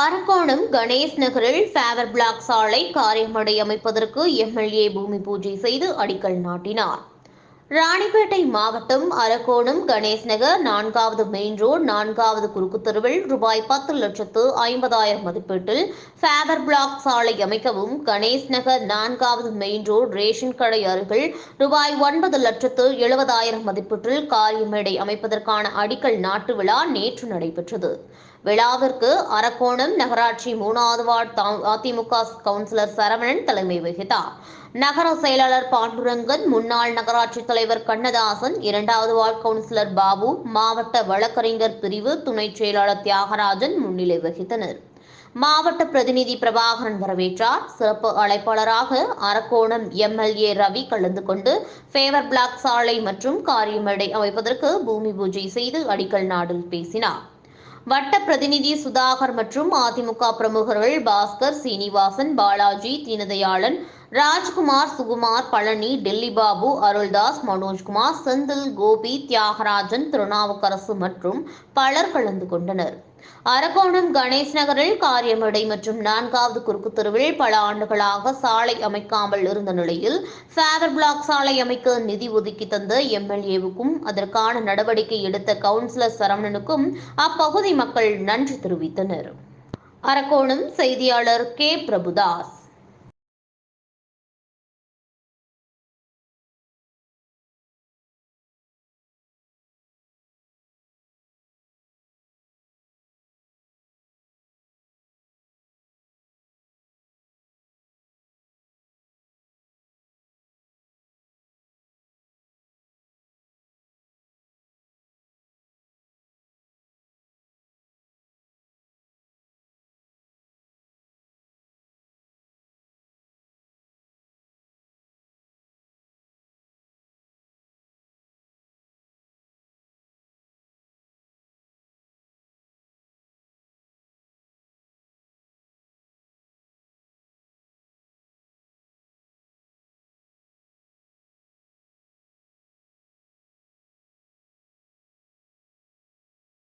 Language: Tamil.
அரக்கோணம் கணேஷ் நகரில் ஃபேவர் பிளாக் சாலை காரியமடை அமைப்பதற்கு எம்எல்ஏ பூமி பூஜை செய்து அடிக்கல் நாட்டினார். ராணிப்பேட்டை மாவட்டம் அரக்கோணம் கணேஷ் நகர் நான்காவது மெயின் ரோடு நான்காவது குறுக்கு தெருவில் ரூபாய் பத்து லட்சத்து ஐம்பதாயிரம் மதிப்பீட்டில் ஃபேவர் பிளாக் சாலை அமைக்கவும் கணேஷ் நகர் நான்காவது மெயின் ரோடு ரேஷன் கடை அருகில் ரூபாய் ஒன்பது லட்சத்து எழுபதாயிரம் மதிப்பீட்டில் காரியமேடை அமைப்பதற்கான அடிக்கல் நாட்டு விழா நேற்று நடைபெற்றது. விழாவிற்கு அரக்கோணம் நகராட்சி மூணாவது வார்டு தா- அதிமுக கவுன்சிலர் சரவணன் தலைமை வகித்தார். நகர செயலாளர் பாண்டுரங்கன் முன்னாள் நகராட்சி தலைவர் தலைவர் கண்ணதாசன் இரண்டாவது வார்டு கவுன்சிலர் பாபு மாவட்ட வழக்கறிஞர் பிரிவு துணைச் செயலாளர் தியாகராஜன் முன்னிலை வகித்தனர். மாவட்ட பிரதிநிதி பிரபாகரன் வரவேற்றார். சிறப்பு அழைப்பாளராக அரக்கோணம் எம்எல்ஏ ரவி கலந்து கொண்டு ஃபேவர் பிளாக் சாலை மற்றும் காரியமேடை அமைப்பதற்கு பூமி பூஜை செய்து அடிக்கல் நாடில் பேசினார். வட்ட பிரதிநிதி சுதாகர் மற்றும் அதிமுக பிரமுகர்கள் பாஸ்கர் சீனிவாசன் பாலாஜி தீனதயாளன் ராஜ்குமார் சுகுமார் பழனி டெல்லி பாபு அருள்தாஸ் மனோஜ்குமார் செந்தில் கோபி தியாகராஜன் திருநாவுக்கரசு மற்றும் பலர் கலந்து கொண்டனர். அரக்கோணம் கணேஷ் நகரில் காரியமடை மற்றும் நான்காவது குறுக்கு தெருவில் பல ஆண்டுகளாக சாலை அமைக்காமல் இருந்த நிலையில் ஃபேவர் பிளாக் சாலை அமைக்க நிதி ஒதுக்கி தந்த எம்எல்ஏவுக்கும் அதற்கான நடவடிக்கை எடுத்த கவுன்சிலர் சரவணனுக்கும் அப்பகுதி மக்கள் நன்றி தெரிவித்தனர். அரக்கோணம் செய்தியாளர் கே. பிரபுதாஸ்.